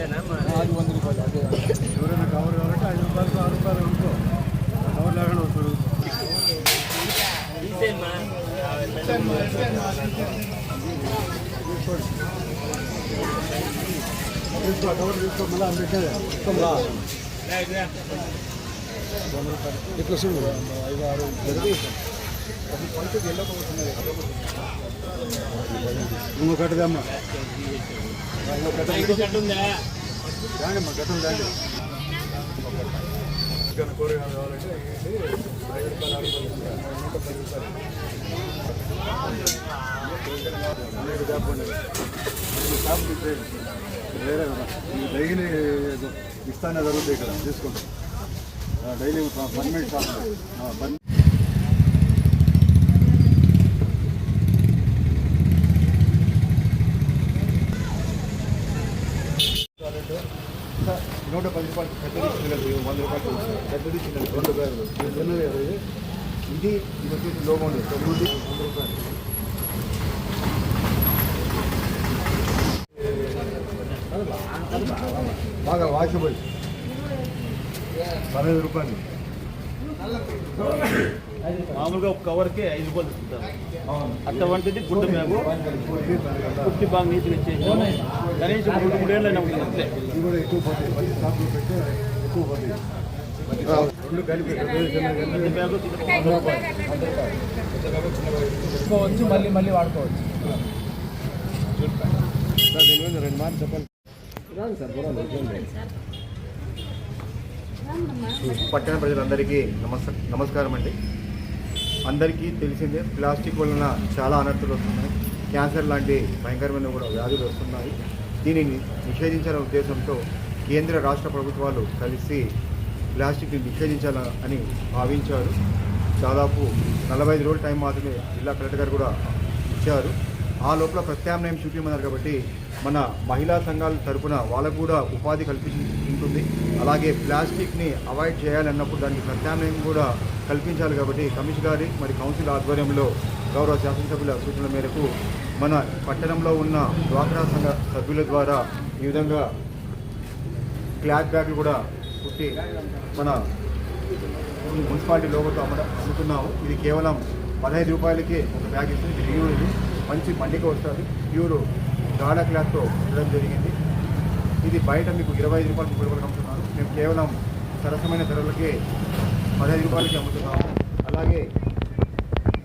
అది వంద రూపాయలు అదే ఎవరైనా కవర్ కావాలంటే ఐదు రూపాయలు ఆరు రూపాయలు అనుకో కవర్ లేకుండా వస్తారు తీసుకో కవర్ తీసుకో మళ్ళీ అందుకే రా ఇట్లా చూడు ఐదు ఆరు ఇంకొకటిదమ్మా కూరగాయలు కావాలంటే ఐదు రూపాయలు ఆరు రూపాయలు నూట పది రూపాయలు అనేక చెప్పండి ఈ వేరే కదా డైలీ ఇస్తానే జరుగుతాయి ఇక్కడ తీసుకోండి డైలీ పర్మనెంట్ షాప్ నూట పది రూపాయలు పెద్దది చిన్నది వంద రూపాయలు పెద్దది చిన్నది రెండు రూపాయలు ఇది చిన్నది కదా ఇది ఇది వచ్చేసి లోగో ఉంది పెద్దది వంద రూపాయలు బాగా వాషబుల్ పదహైదు రూపాయలు మామూలుగా ఒక కవర్కి ఐదు రూపాయలు ఇస్తుంటారు. అవును అటువంటిది గుడ్డ బ్యాగు కుర్చీ బాగా నీట్గా ఇచ్చేసి కనీసం మూడు మూడేళ్ళు అయినా ఉంటుంది అంతే. ఇది కూడా ఎక్కువ పోతాయి పది షాపులు పెడితే ఎక్కువ పోతాయి రెండు కలిపి పెద్దది చిన్నది పెద్ద కలిపి బ్యాగు చిన్న వంద రూపాయలు వంద రూపాయలు పెద్ద బ్యాగు చిన్న బ్యాగు తీసుకోవచ్చు మళ్ళీ మళ్ళీ వాడుకోవచ్చు. సార్ దీని మీద రెండు మార్లు చెప్పాలి. పట్టణ ప్రజలందరికీ నమస్ నమస్కారం అండి. అందరికీ తెలిసిందే ప్లాస్టిక్ వలన చాలా అనర్థలు వస్తున్నాయి. క్యాన్సర్ లాంటి భయంకరమైన కూడా వ్యాధులు వస్తున్నాయి. దీనిని నిషేధించాలనే ఉద్దేశంతో కేంద్ర రాష్ట్ర ప్రభుత్వాలు కలిసి ప్లాస్టిక్ని నిషేధించాలని భావించారు. దాదాపు నలభై ఐదు రోజుల టైం మాత్రమే జిల్లా కలెక్టర్ గారు కూడా ఇచ్చారు. ఆ లోపల ప్రత్యామ్నాయం చూపించమన్నారు కాబట్టి మన మహిళా సంఘాల తరపున వాళ్ళకు కూడా ఉపాధి కల్పించి ఉంటుంది. అలాగే ప్లాస్టిక్ని అవాయిడ్ చేయాలన్నప్పుడు దానికి ప్రత్యామ్నాయం కూడా కల్పించాలి కాబట్టి కమిషన్ గారి మరి కౌన్సిల్ ఆధ్వర్యంలో గౌరవ శాసనసభ్యుల సూచనల మేరకు మన పట్టణంలో ఉన్న డ్వాక్రా సంఘ సభ్యుల ద్వారా ఈ విధంగా క్లాత్ బ్యాగ్లు కూడా కుట్టి మన మున్సిపాలిటీ లోగోతో అమ్మ అమ్ముతున్నాము. ఇది కేవలం పదహైదు రూపాయలకే ఒక బ్యాగ్ ఇస్తుంది. ఇది ప్యూర్ ఇది. మంచి మండికి వస్తుంది. ప్యూర్ గాఢ క్లాత్తో ఉండడం జరిగింది. ఇది బయట మీకు ఇరవై ఐదు రూపాయలు ముప్పై రూపాయలు మేము కేవలం సరసమైన ధరలకే పదహైదు రూపాయలకి అమ్ముతున్నాము. అలాగే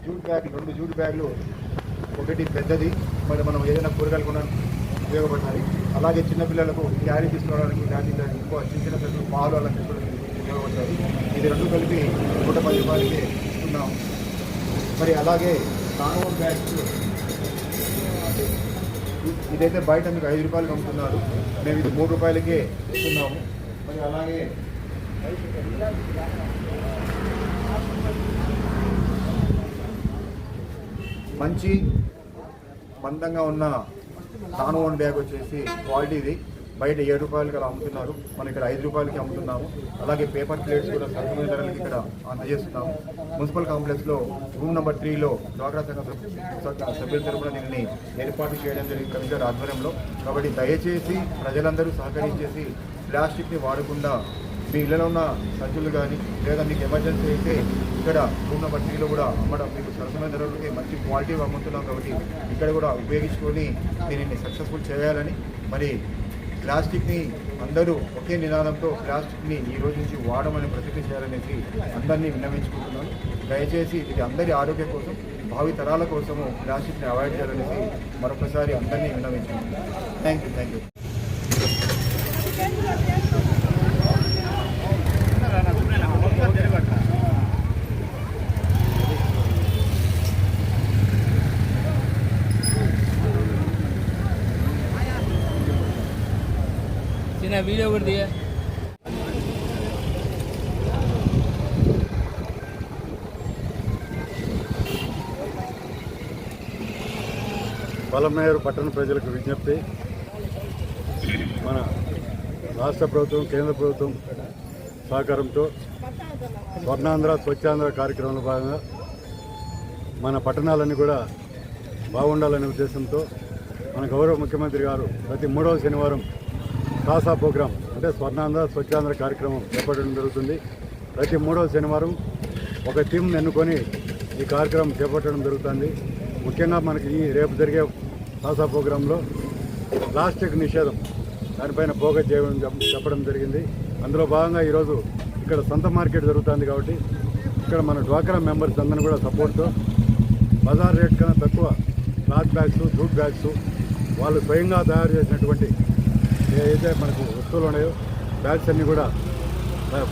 జూట్ బ్యాగ్ రెండు జూట్ బ్యాగులు ఒకటి పెద్దది. మరి మనం ఏదైనా కూరగాయలు కొన ఉపయోగపడాలి అలాగే చిన్నపిల్లలకు క్యారీ తీసుకోవడానికి కానీ ఇంకో చిన్న చిన్న పిల్లలు పాలు అలా తీసుకోవడానికి ఉపయోగపడతాయి. ఇది రెండు కలిపి నూట పది రూపాయలకి ఇస్తున్నాం. మరి అలాగే కానువల్ బ్యాగ్స్ ఇదైతే బయట మీకు ఐదు రూపాయలకి అమ్ముతున్నారు. మేము ఇది మూడు రూపాయలకే ఇస్తున్నాము. మరి అలాగే మంచి మందంగా ఉన్న తానువన్ బ్యాగ్ వచ్చేసి క్వాలిటీది. బయట ఏడు రూపాయలకి అలా అమ్ముతున్నారు. మనం ఇక్కడ ఐదు రూపాయలకి అమ్ముతున్నాము. అలాగే పేపర్ ప్లేట్స్ కూడా సరసమైన ధరలకి ఇక్కడ అందజేస్తున్నాము. మున్సిపల్ కాంప్లెక్స్లో రూమ్ నెంబర్ త్రీలో డ్వాక్రా సంఘ సభ్యుల తరపున దీనిని ఏర్పాటు చేయడం జరిగింది. కమిషనర్ ఆధ్వర్యంలో. కాబట్టి దయచేసి ప్రజలందరూ సహకరించేసి ప్లాస్టిక్ని వాడకుండా మీ ఇళ్ళలో ఉన్న సంచులు కానీ లేదా మీకు ఎమర్జెన్సీ అయితే ఇక్కడ ఉన్న బట్టీలో కూడా అమ్మడం మీకు సరసమైన ధరలకి మంచి క్వాలిటీ అమ్ముతున్నాం కాబట్టి ఇక్కడ కూడా ఉపయోగించుకొని దీనిని సక్సెస్ఫుల్ చేయాలని మరి ప్లాస్టిక్ని అందరూ ఒకే నినాదంతో ప్లాస్టిక్ని ఈ రోజు నుంచి వాడమని ప్రతిజ్ఞ చేయాలనేసి అందరినీ విన్నవించుకుంటున్నాను. దయచేసి ఇది అందరి ఆరోగ్యం కోసం భావి తరాల కోసము ప్లాస్టిక్ని అవాయిడ్ చేయాలనేసి మరొకసారి అందరినీ విన్నవించుకుంటున్నాను. థ్యాంక్ యూ థ్యాంక్ యూ చిన్న వీడియో కూడా దిగా పొలమేరు పట్టణ ప్రజలకు విజ్ఞప్తి. మన రాష్ట్ర ప్రభుత్వం కేంద్ర ప్రభుత్వం సహకారంతో స్వర్ణాంధ్ర స్వచ్ఛాంధ్ర కార్యక్రమంలో భాగంగా మన పట్టణాలన్నీ కూడా బాగుండాలనే ఉద్దేశంతో మన గౌరవ ముఖ్యమంత్రి గారు ప్రతి మూడవ శనివారం కాసా ప్రోగ్రాం అంటే స్వర్ణాంధ్ర స్వచ్ఛాంధ్ర కార్యక్రమం చేపట్టడం జరుగుతుంది. ప్రతి మూడవ శనివారం ఒక టీం ఎన్నుకొని ఈ కార్యక్రమం చేపట్టడం జరుగుతుంది. ముఖ్యంగా మనకి ఈ రేపు జరిగే కాసా ప్రోగ్రాంలో ప్లాస్టిక్ నిషేధం దానిపైన ఫోకస్ చేయడం చెప్పడం జరిగింది. అందులో భాగంగా ఈరోజు ఇక్కడ సొంత మార్కెట్ జరుగుతుంది కాబట్టి ఇక్కడ మన డ్వాక్రా మెంబర్స్ అందరిని కూడా సపోర్ట్తో బజార్ రేట్ కన్నా తక్కువ క్లాత్ బ్యాగ్స్ జూట్ బ్యాగ్స్ వాళ్ళు స్వయంగా తయారు చేసినటువంటి ఏదైతే మనకు వస్తువులు ఉన్నాయో బ్యాగ్స్ అన్నీ కూడా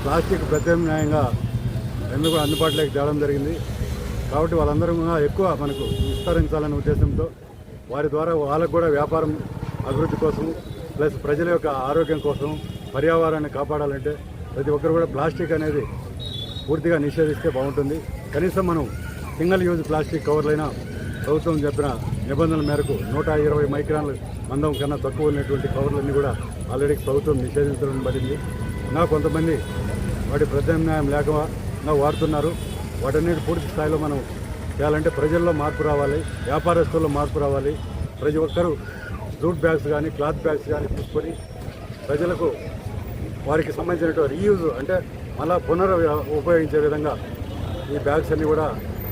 ప్లాస్టిక్ ప్రత్యామ్నాయంగా ఎందుకు అందుబాటులోకి తేవడం జరిగింది. కాబట్టి వాళ్ళందరూ కూడా ఎక్కువ మనకు విస్తరించాలనే ఉద్దేశంతో వారి ద్వారా వాళ్ళకు కూడా వ్యాపారం అభివృద్ధి కోసం ప్లస్ ప్రజల యొక్క ఆరోగ్యం కోసం పర్యావరణాన్ని కాపాడాలంటే ప్రతి ఒక్కరు కూడా ప్లాస్టిక్ అనేది పూర్తిగా నిషేధిస్తే బాగుంటుంది. కనీసం మనం సింగిల్ యూజ్ ప్లాస్టిక్ కవర్లైనా ప్రభుత్వం చెప్పిన నిబంధనల మేరకు నూట ఇరవై మైక్రాన్లు మందం కన్నా తక్కువ ఉన్నటువంటి కవర్లన్నీ కూడా ఆల్రెడీ ప్రభుత్వం నిషేధించడం పడింది నా కొంతమంది వాటి ప్రత్యామ్నాయం లేకుండా వాడుతున్నారు. వాటన్నిటి పూర్తి స్థాయిలో మనం చేయాలంటే ప్రజల్లో మార్పు రావాలి వ్యాపారస్తుల్లో మార్పు రావాలి. ప్రతి ఒక్కరూ జూట్ బ్యాగ్స్ కానీ క్లాత్ బ్యాగ్స్ కానీ తీసుకొని ప్రజలకు వారికి సంబంధించిన రీయూజ్ అంటే మళ్ళా పునర్ ఉపయోగించే విధంగా ఈ బ్యాగ్స్ అన్నీ కూడా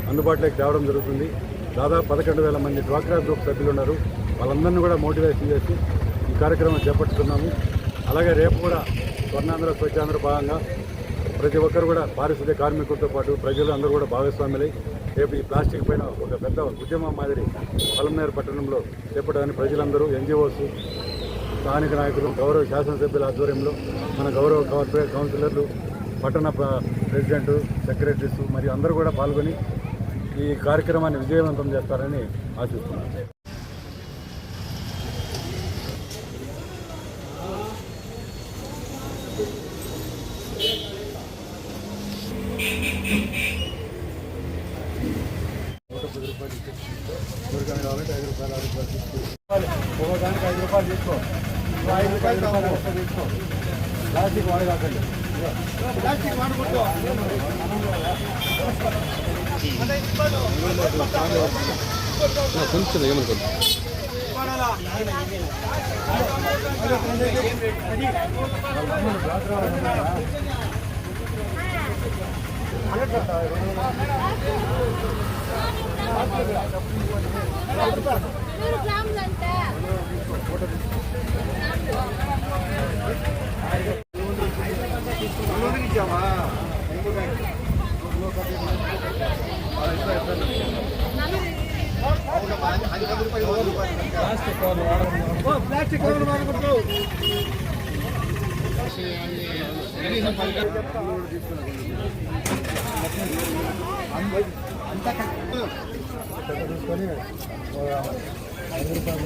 అందుబాటులోకి తేవడం జరుగుతుంది. దాదాపు పదకొండు వేల మంది డ్వాక్రా గ్రూప్ సభ్యులు ఉన్నారు. వాళ్ళందరినీ కూడా మోటివేషన్ చేసి ఈ కార్యక్రమం చేపట్టుతున్నాము అలాగే రేపు కూడా స్వర్ణాంధ్ర స్వచ్ఛాంధ్ర భాగంగా ప్రతి ఒక్కరు కూడా పారిశుద్ధ్య కార్మికులతో పాటు ప్రజలు అందరూ కూడా భాగస్వాములై రేపు ఈ ప్లాస్టిక్ పైన ఒక పెద్ద ఉద్యమం మాదిరి పలంనేరు పట్టణంలో చేపట్టడానికి ప్రజలందరూ ఎన్జిఓస్ స్థానిక నాయకులు గౌరవ శాసనసభ్యుల ఆధ్వర్యంలో మన గౌరవ కార్పొరేట్ కౌన్సిలర్లు పట్టణ ప్రెసిడెంట్ సెక్రటరీస్ మరియు అందరూ కూడా పాల్గొని ఈ కార్యక్రమాన్ని విజయవంతం చేస్తారని ఆశిస్తున్నాను. నూట ఐదు రూపాయలు తీసుకో ఐదు రూపాయలు తీసుకో ఇంకో వాడు కాకండి ఐదు రూపాయలు extra తీసుకో ప్లాస్టిక్ వాడకాకండి ప్లాస్టిక్ వాడకూడదు కొంచెం ఏమనుకోండి నూరు గ్రాములు అంటే ప్లాస్టిక్ కవర్లు వాడడం ప్లాస్టిక్ కవర్లు వాడకూడదు కనీసం పది తీసుకొని ఒక ఐదు రూపాయలు